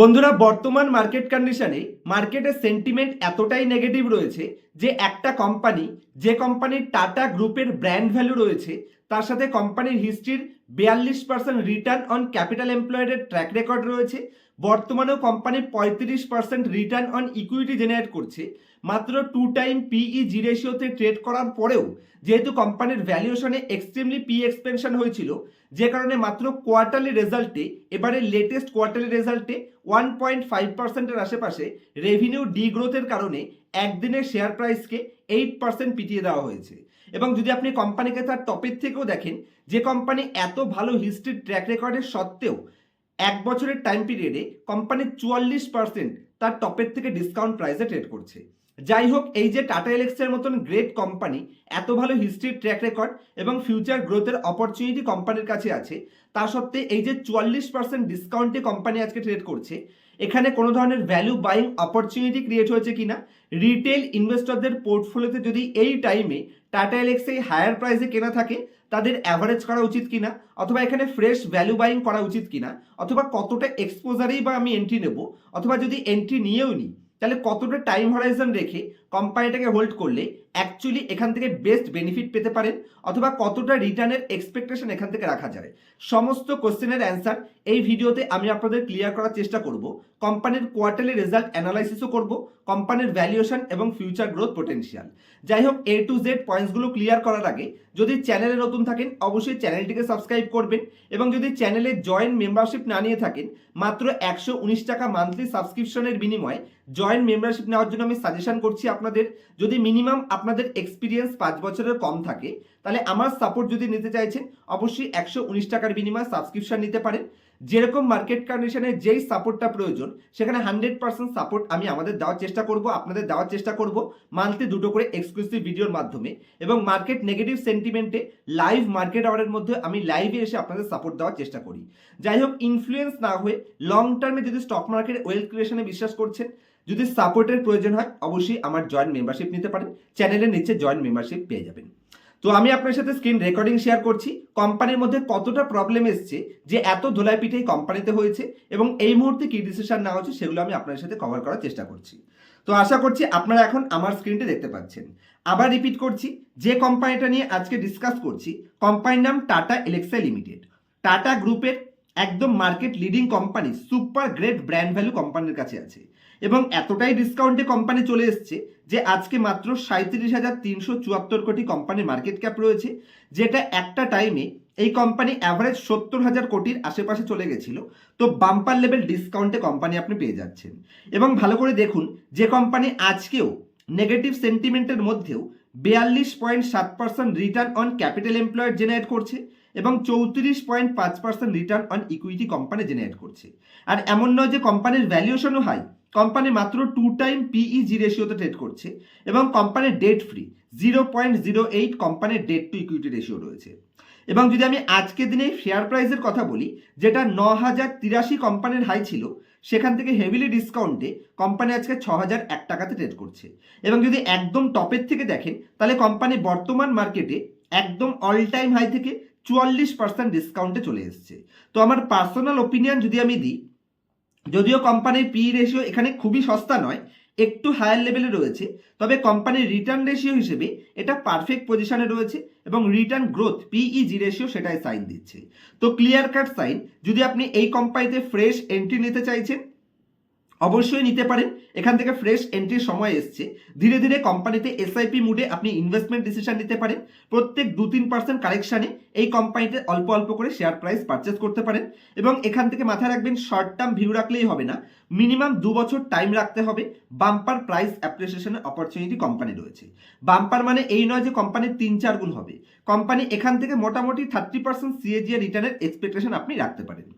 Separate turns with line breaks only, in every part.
বন্ধুরা, বর্তমান মার্কেট কন্ডিশনে মার্কেটের সেন্টিমেন্ট এতটাই নেগেটিভ রয়েছে যে একটা কোম্পানি যে কোম্পানির টাটা গ্রুপের ব্র্যান্ড ভ্যালু রয়েছে, তার সাথে কোম্পানির হিস্ট্রির বিয়াল্লিশ পার্সেন্ট রিটার্ন অন ক্যাপিটাল এমপ্লয়েডের ট্র্যাক রেকর্ড রয়েছে। বর্তমানেও কোম্পানি পঁয়ত্রিশ percent return on equity generate করছে। মাত্র টু টাইম পিই জি রেশিওতে ট্রেড করার পরেও যেহেতু কোম্পানির ভ্যালুয়েশনে এক্সট্রিমলি পি এক্সপেনশন হয়েছিল, যে কারণে মাত্র কোয়ার্টারলি রেজাল্টে এবারে লেটেস্ট কোয়ার্টারলি রেজাল্টে ওয়ান পয়েন্ট ফাইভ পার্সেন্টের আশেপাশে রেভিনিউ ডিগ্রোথের কারণে একদিনের শেয়ার প্রাইসকে এইট পার্সেন্ট পিটিয়ে দেওয়া হয়েছে। এবং যদি আপনি কোম্পানিকে তার টপের থেকেও দেখেন, যে কোম্পানি এত ভালো হিস্ট্রির ট্র্যাক রেকর্ডের সত্ত্বেও এক বছরের টাইম পিরিয়ডে কোম্পানি চুয়াল্লিশ পার্সেন্ট তার টপের থেকে ডিসকাউন্ট প্রাইসে ট্রেড করছে। যাই হোক, এই যে টাটা এলেক্সের মতন গ্রেট কোম্পানি এত ভালো হিস্ট্রির ট্র্যাক রেকর্ড এবং ফিউচার গ্রোথের অপরচুনিটি কোম্পানির কাছে আছে, তা সত্ত্বে এই যে চুয়াল্লিশ পার্সেন্ট ডিসকাউন্টে কোম্পানি আজকে ট্রেড করছে, এখানে কোনো ধরনের ভ্যালু বাইং অপরচুনিটি ক্রিয়েট হয়েছে কিনা? রিটেল ইনভেস্টরদের পোর্টফোলিওতে যদি এই টাইমে টাটা এলেক্সে হায়ার প্রাইসে কেনা থাকে তাদের অ্যাভারেজ করা উচিত কিনা? অথবা এখানে ফ্রেশ ভ্যালু বাইং করা উচিত কিনা? অথবা কতটা এক্সপোজারেই বা আমি এন্ট্রি নেব? অথবা যদি এন্ট্রি নিয়েও নিই তাহলে কতটা টাইম হরাইজন রেখে কোম্পানিটাকে হোল্ড করলে অ্যাকচুয়ালি এখান থেকে বেস্ট বেনিফিট পেতে পারেন অথবা কতটা রিটার্নের এক্সপেকটেশন এখান থেকে রাখা যায়। সমস্ত কোশ্চেনের অ্যান্সার এই ভিডিওতে আমি আপনাদের ক্লিয়ার করার চেষ্টা করব। কোম্পানির কোয়ার্টারলি রেজাল্ট অ্যানালাইসিসও করব কোম্পানির ভ্যালুয়েশন এবং ফিউচার গ্রোথ পোটেনশিয়াল যাই হোক এ টু জেড পয়েন্টসগুলো ক্লিয়ার করার আগে যদি চ্যানেলে নতুন থাকেন, অবশ্যই চ্যানেলটিকে সাবস্ক্রাইব করবেন এবং যদি চ্যানেলে জয়েন্ট মেম্বারশিপ না নিয়ে থাকেন, মাত্র একশো উনিশ টাকা মান্থলি সাবস্ক্রিপশনের বিনিময়ে জয়েন্ট মেম্বারশিপ নেওয়ার জন্য আমি সাজেশন করছি আপনাদের যদি মিনিমাম আপনাদের এক্সপিরিয়েন্স পাঁচ বছরের কম থাকে, তাহলে আমার সাপোর্ট যদি নিতে চাইছেন, অবশ্যই একশো উনিশ টাকার বিনিময়ে সাবস্ক্রিপশন নিতে পারেন। যেরকম মার্কেট কন্ডিশনে যেই সাপোর্টটা প্রয়োজন, সেখানে হান্ড্রেড পার্সেন্ট সাপোর্ট আমি আমাদের দেওয়ার চেষ্টা করব, আপনাদের দেওয়ার চেষ্টা করব মান্থলি দুটো করে এক্সক্লুসিভ ভিডিওর মাধ্যমে। এবং মার্কেট নেগেটিভ সেন্টিমেন্টে লাইভ মার্কেট আওয়ারের মধ্যে আমি লাইভে এসে আপনাদের সাপোর্ট দেওয়ার চেষ্টা করি। যাই হোক ইনফ্লুয়েন্স না হয়ে লং টার্মে যদি স্টক মার্কেট ওয়েলথ ক্রিয়েশনে বিশ্বাস করছেন যদি সাপোর্টের প্রয়োজন হয়, অবশ্যই আমার জয়েন্ট মেম্বারশিপ নিতে পারেন। চ্যানেলের নিচে জয়েন্ট মেম্বারশিপ পেয়ে যাবেন। তো আমি আপনার সাথে স্ক্রিন রেকর্ডিং শেয়ার করছি। কোম্পানির মধ্যে কতটা প্রবলেম এসছে, যে এত ধোলাই পিঠেই কোম্পানিতে হয়েছে এবং এই মুহূর্তে কি ডিসিশন নেওয়া হচ্ছে, সেগুলো আমি আপনার সাথে কভার করার চেষ্টা করছি। তো আশা করছি আপনারা এখন আমার স্ক্রিনটি দেখতে পাচ্ছেন। আবার রিপিট করছি, যে কোম্পানিটা নিয়ে আজকে ডিসকাস করছি কোম্পানির নাম টাটা এলেক্সা লিমিটেড টাটা গ্রুপের একদম market leading company super great brand value কোম্পানির কাছে আছে। এবং এতটাই ডিসকাউন্টে কোম্পানি চলে এসছে যে আজকে মাত্র সাঁত্রিশ হাজার তিনশো চুয়াত্তর কোটি কোম্পানির মার্কেট ক্যাপ রয়েছে, যেটা একটা টাইমে এই কোম্পানি অ্যাভারেজ সত্তর হাজার কোটির আশেপাশে চলে গেছিল। তো বাম্পার লেভেল ডিসকাউন্টে কোম্পানি আপনি পেয়ে যাচ্ছেন। এবং ভালো করে দেখুন, যে কোম্পানি আজকেও নেগেটিভ সেন্টিমেন্টের মধ্যেও বিয়াল্লিশ পয়েন্ট সাত percent return on capital employed generate করছে। এবং চৌত্রিশ পয়েন্ট পাঁচ percent return on equity company generate করছে। আর এমন নয় যে কোম্পানির ভ্যালুয়েশনও হাই কোম্পানি মাত্র টু টাইম পিই জি রেশিওতে ট্রেড করছে এবং কোম্পানির debt free zero point zero eight কোম্পানির ডেট টু ইকুইটি রেশিও রয়েছে। এবং যদি আমি আজকের দিনে শেয়ার প্রাইসের কথা বলি, যেটা ন হাজার তিরাশি কোম্পানির হাই ছিল, সেখান থেকে হেভিলি ডিসকাউন্টে কোম্পানি আজকে ছ হাজার এক টাকাতে ট্রেড করছে। এবং যদি একদম টপের থেকে দেখেন, তাহলে কোম্পানি বর্তমান মার্কেটে একদম অল টাইম হাই থেকে চুয়াল্লিশ পার্সেন্ট ডিসকাউন্টে চলে এসছে। তো আমার পার্সোনাল ওপিনিয়ন যদি আমি দিই, যদিও কোম্পানির পি রেশিও এখানে খুবই সস্তা নয়, একটু হায়ার লেভেলে রয়েছে, তবে কোম্পানির রিটার্ন রেশিও হিসেবে এটা পারফেক্ট পজিশনে রয়েছে এবং রিটার্ন গ্রোথ পিইজি রেশিও সেটাই সাইন দিচ্ছে। তো ক্লিয়ার কাট সাইন যদি আপনি এই কোম্পানিতে ফ্রেশ এন্ট্রি নিতে চাইছেন অবশ্যই নিতে পারেন। এখান থেকে ফ্রেশ এন্ট্রির সময় এসছে। ধীরে ধীরে কোম্পানিতে এসআইপি মুডে আপনি ইনভেস্টমেন্ট ডিসিশন নিতে পারেন। প্রত্যেক দু তিন পার্সেন্ট কারেকশানে এই কোম্পানিতে অল্প অল্প করে শেয়ার প্রাইস পারচেস করতে পারেন। এবং এখান থেকে মাথায় রাখবেন শর্ট টার্ম ভিউ রাখলেই হবে না। মিনিমাম দু বছর টাইম রাখতে হবে। বাম্পার প্রাইস অ্যাপ্রিসিয়েশনের অপরচুনিটি কোম্পানি রয়েছে। বাম্পার মানে এই নয় যে কোম্পানির তিন চার গুণ হবে। কোম্পানি এখান থেকে মোটামুটি থার্টি পার্সেন্ট সিএজিআর রিটার্নের এক্সপেকটেশন আপনি রাখতে পারেন।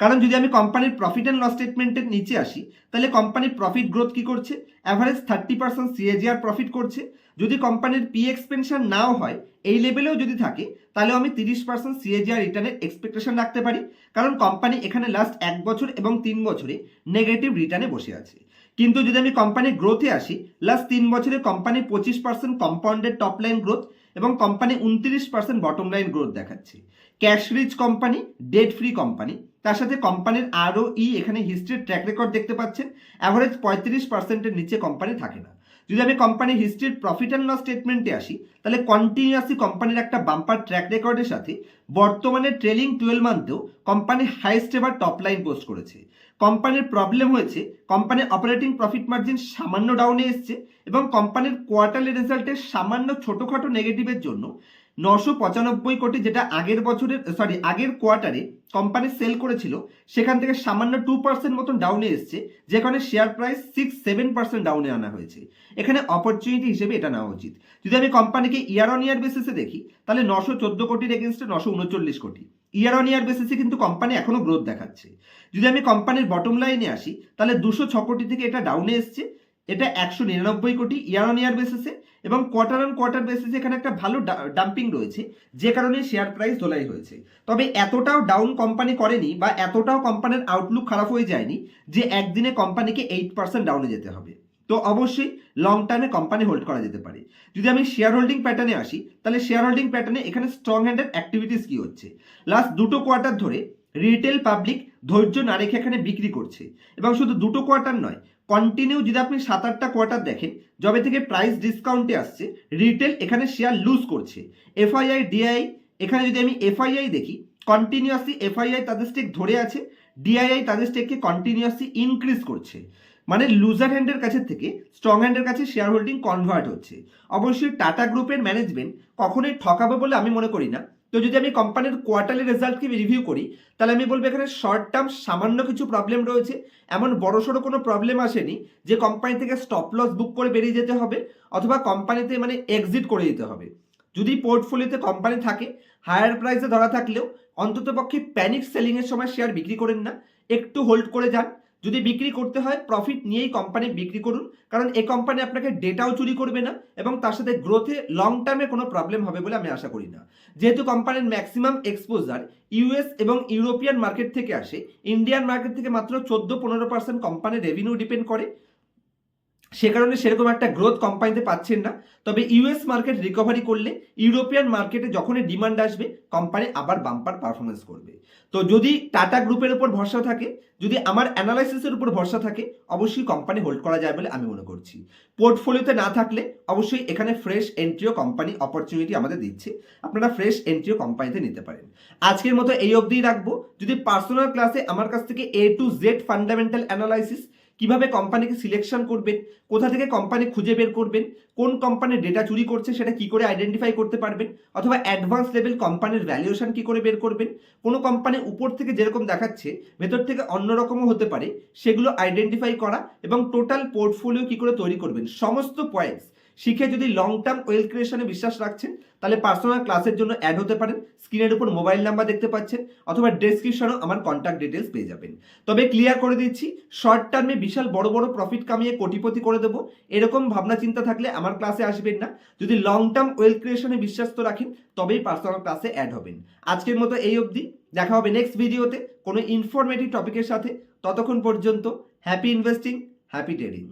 কারণ যদি আমি কোম্পানির প্রফিট অ্যান্ড লস স্টেটমেন্টের নিচে আসি তাহলে কোম্পানির প্রফিট গ্রোথ কি করছে? Average thirty percent CAGR profit করছে। যদি কোম্পানির পি এক্সপেনশন নাও হয়, এই লেভেলেও যদি থাকে, তাহলে আমি তিরিশ পার্সেন্ট সিএজিআর রিটার্নের এক্সপেকটেশন রাখতে পারি। কারণ কোম্পানি এখানে লাস্ট এক বছর এবং তিন বছরে নেগেটিভ রিটার্নে বসে আছে। কিন্তু যদি আমি কোম্পানির গ্রোথে আসি লাস্ট তিন বছরে কোম্পানি পঁচিশ percent compounded top line growth এবং কোম্পানি উনত্রিশ পার্সেন্ট বটম লাইন গ্রোথ দেখাচ্ছে। Cash rich company debt free company তার সাথে কোম্পানির আরও ই এখানে হিস্ট্রির ট্র্যাক রেকর্ড দেখতে পাচ্ছেন। অ্যাভারেজ পঁয়ত্রিশ পার্সেন্টের নিচে কোম্পানি থাকে না। যদি আমি কোম্পানির হিস্ট্রির প্রফিট অ্যান্ড লস স্টেটমেন্টে আসি, তাহলে কন্টিনিউয়াসলি কোম্পানির একটা বাম্পার ট্র্যাক রেকর্ডের সাথে বর্তমানে ট্রেলিং টুয়েলভ মান্থেও কোম্পানি হাইস্ট এবার টপ লাইন পোস্ট করেছে। কোম্পানির প্রবলেম হয়েছে কোম্পানির অপারেটিং প্রফিট মার্জিন সামান্য ডাউনে এসছে এবং কোম্পানির কোয়ার্টারলি রেজাল্টের সামান্য ছোটোখাটো নেগেটিভের জন্য নশো পঁচানব্বই কোটি যেটা আগের বছরের সরি আগের কোয়ার্টারে কোম্পানি সেল করেছিল, সেখান থেকে সামান্য টু পার্সেন্ট মতন ডাউনে এসছে, যেখানে share price six seven percent ডাউনে আনা হয়েছে। এখানে অপরচুনিটি হিসেবে এটা নেওয়া উচিত। যদি আমি কোম্পানিকে ইয়ার অন ইয়ার বেসিসে দেখি, তাহলে নশো চোদ্দ কোটির এগেনস্টে নশো উনচল্লিশ কোটি। ইয়ার অন ইয়ার বেসিসে কিন্তু কোম্পানি এখনও গ্রোথ দেখাচ্ছে। যদি আমি কোম্পানির বটম লাইনে আসি, তাহলে দুশো ছ কোটি থেকে এটা ডাউনে এসছে এটা একশো নিরানব্বই কোটি ইয়ার অন ইয়ার বেসিসে এবং কোয়ার্টার অন কোয়ার্টার বেসিসে এখানে একটা ভালো ডাম্পিং রয়েছে, যে কারণে শেয়ার প্রাইস দোলাই হয়েছে। তবে এতটাও ডাউন কোম্পানি করেনি বা এতটাও কোম্পানির আউটলুক খারাপ হয়ে যায়নি যে একদিনে কোম্পানিকে এইট পার্সেন্ট ডাউনে যেতে হবে। তো অবশ্যই লং টার্মে কোম্পানি হোল্ড করা যেতে পারে। যদি আমি শেয়ার হোল্ডিং প্যাটার্নে আসি, তাহলে শেয়ার হোল্ডিং প্যাটার্নে এখানে স্ট্রং হ্যান্ডের অ্যাক্টিভিটিস কি হচ্ছে? লাস্ট দুটো কোয়ার্টার ধরে রিটেল পাবলিক ধৈর্য না রেখে এখানে বিক্রি করছে। এবং শুধু দুটো কোয়ার্টার নয় কন্টিনিউ যদি আপনি সাত আটটা কোয়ার্টার দেখেন, যবে থেকে প্রাইস ডিসকাউন্টে আসছে রিটেল এখানে শেয়ার লুজ করছে। এফআইআই ডিআই এখানে যদি আমি এফআইআই দেখি কন্টিনিউয়াসলি এফআইআই তাদের স্টেক ধরে আছে ডিআইআই তাদের স্টেককে কন্টিনিউয়াসলি ইনক্রিজ করছে। মানে লুজার হ্যান্ডের কাছে থেকে স্ট্রং হ্যান্ডের কাছে শেয়ার হোল্ডিং কনভার্ট হচ্ছে। অবশ্যই টাটা গ্রুপের ম্যানেজমেন্ট কখনোই ঠকাবে বলে আমি মনে করি না। তো যদি আমি কোম্পানির কোয়ার্টারলি রেজাল্টকে রিভিউ করি, তাহলে আমি বলব এখানে শর্ট টার্ম সামান্য কিছু প্রবলেম রয়েছে। এমন বড়সড় কোনো প্রবলেম আসেনি যে কোম্পানি থেকে স্টপ লস বুক করে বেরিয়ে যেতে হবে অথবা কোম্পানিতে মানে এক্সিট করে দিতে হবে। যদি পোর্টফোলিওতে কোম্পানি থাকে হায়ার প্রাইসে ধরা থাকলেও অন্ততপক্ষে প্যানিক সেলিংয়ের সময় শেয়ার বিক্রি করেন না, একটু হোল্ড করে যান। যদি বিক্রি করতে হয় প্রফিট নিয়েই কোম্পানি বিক্রি করুন। কারণ এই কোম্পানি আপনাকে ডেটাও চুরি করবে না এবং তার সাথে গ্রোথে লং টার্মে কোনো প্রবলেম হবে বলে আমি আশা করি না। যেহেতু কোম্পানির ম্যাক্সিমাম এক্সপোজার ইউএস এবং ইউরোপিয়ান মার্কেট থেকে আসে ইন্ডিয়ান মার্কেট থেকে মাত্র চোদ্দ পনেরো পার্সেন্ট কোম্পানির রেভিনিউ ডিপেন্ড করে। সে কারণে সেরকম একটা গ্রোথ কোম্পানিতে পাচ্ছেন না। তবে ইউএস মার্কেট রিকভারি করলে ইউরোপিয়ান মার্কেটে যখনই ডিমান্ড আসবে কোম্পানি আবার বাম্পার পারফরমেন্স করবে। তো যদি টাটা গ্রুপের উপর ভরসা থাকে, যদি আমার অ্যানালাইসিসের উপর ভরসা থাকে, অবশ্যই কোম্পানি হোল্ড করা যায় বলে আমি মনে করছি। পোর্টফোলিওতে না থাকলে অবশ্যই এখানে ফ্রেশ এন্ট্রিও কোম্পানি অপরচুনিটি আমাদের দিচ্ছে। আপনারা ফ্রেশ এন্ট্রিও কোম্পানিতে নিতে পারেন। আজকের মতো এই অবধিই রাখব। যদি পার্সোনাল ক্লাসে আমার কাছ থেকে A to Z fundamental analysis কীভাবে কোম্পানিকে সিলেকশন করবেন, কোথা থেকে কোম্পানি খুঁজে বের করবেন, কোন কোম্পানির ডেটা চুরি করছে সেটা কি করে আইডেন্টিফাই করতে পারবেন, অথবা অ্যাডভান্স লেভেল কোম্পানির ভ্যালুয়েশন কি করে বের করবেন, কোনো কোম্পানি উপর থেকে যেরকম দেখাচ্ছে, ভেতর থেকে অন্যরকমও হতে পারে, সেগুলো আইডেন্টিফাই করা এবং টোটাল পোর্টফোলিও কি করে তৈরি করবেন, সমস্ত পয়েন্টস শিখে যদি লং টার্ম ওয়েল ক্রিয়েশনে বিশ্বাস রাখছেন, তাহলে পার্সোনাল ক্লাসের জন্য অ্যাড হতে পারেন। স্ক্রিনের উপর মোবাইল নাম্বার দেখতে পাচ্ছেন, অথবা ডেসক্রিপশনেও আমার কন্ট্যাক্ট ডিটেলস পেয়ে যাবেন। তবে ক্লিয়ার করে দিচ্ছি শর্ট টার্মে বিশাল বড় বড় প্রফিট কামিয়ে কোটিপতি করে দেবো। এরকম ভাবনা চিন্তা থাকলে আমার ক্লাসে আসবেন না। যদি লং টার্ম ওয়েল ক্রিয়েশনে বিশ্বাস তো রাখেন, তবেই পার্সোনাল ক্লাসে অ্যাড হবেন। আজকের মতো এই অবধি। দেখা হবে নেক্সট ভিডিওতে কোনো ইনফরমেটিভ টপিকের সাথে। ততক্ষণ পর্যন্ত হ্যাপি ইনভেস্টিং হ্যাপি ট্রেডিং